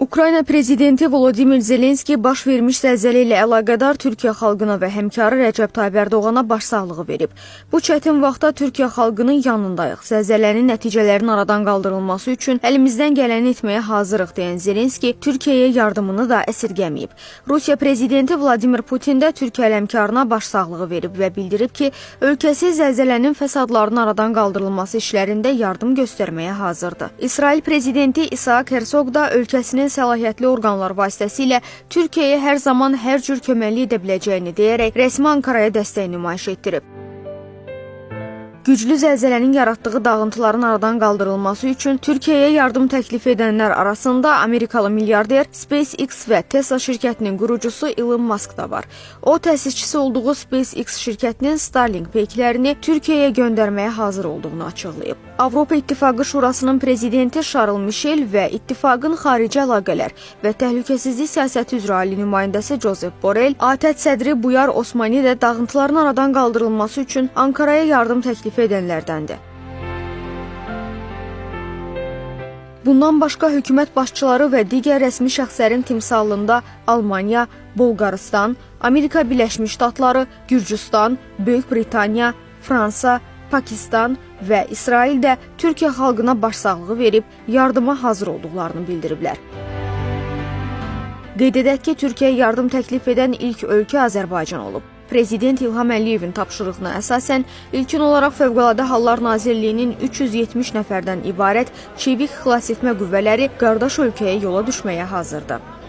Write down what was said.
Ukrayna prezidenti Volodimir Zelenski baş vermiş zəlzələ ilə əlaqədar Türkiyə xalqına və həmkarı Rəcəb Tayyib Ərdoğana başsağlığı verib. Bu çətin vaxtda Türkiyə xalqının yanındayıq. Zəlzələnin nəticələrinin aradan qaldırılması üçün əlimizdən gələni etməyə hazırıq deyən Zelenski Türkiyəyə yardımını da əsirgəməyib. Rusiya prezidenti Vladimir Putin də Türkiyə həmkarına başsağlığı verib və bildirib ki, ölkəsi zəlzələnin fəsadlarının aradan qaldırılması işlərində yardım göstərməyə hazırdır. İsrail prezidenti İsaq Herzog da ölkəsinin səlahiyyətli orqanlar vasitəsilə Türkiyəyə hər zaman hər cür köməklik edə biləcəyini deyərək rəsmi Ankaraya dəstək nümayiş etdirib. Güclü zəlzələnin yaratdığı dağıntıların aradan qaldırılması üçün Türkiyəyə yardım təklif edənlər arasında Amerikalı milyarder SpaceX və Tesla şirkətinin qurucusu Elon Musk da var. O təsisçisi olduğu SpaceX şirkətinin Starlink peyklərini Türkiyəyə göndərməyə hazır olduğunu açıqlayıb. Avropa İttifaqı Şurasının prezidenti Charles Michel və İttifaqın xarici əlaqələr və təhlükəsizlik siyasəti üzrə ali nümayəndəsi Josep Borrell, ATƏT sədri Buyar Osmani də dağıntıların aradan qaldırılması üçün Ankaraya yardım təklif edənlərdəndir. Bundan başqa hökumət başçıları və digər rəsmi şəxslərin timsalında Almaniya, Bolqarıstan, Amerika Birləşmiş Ştatları, Gürcüstan, Böyük Britaniya, Fransa, Pakistan və İsrail də Türkiyə xalqına başsağlığı verib yardıma hazır olduqlarını bildiriblər. Qeyd edək ki, Türkiyəyə yardım təklif edən ilk ölkə Azərbaycan olub. Prezident İlham Əliyevin tapşırığına əsasən ilkin olaraq Fövqəladə Hallar Nazirliyinin 370 nəfərdən ibarət çevik xilasetmə qüvvələri qardaş ölkəyə yola düşməyə hazırdır.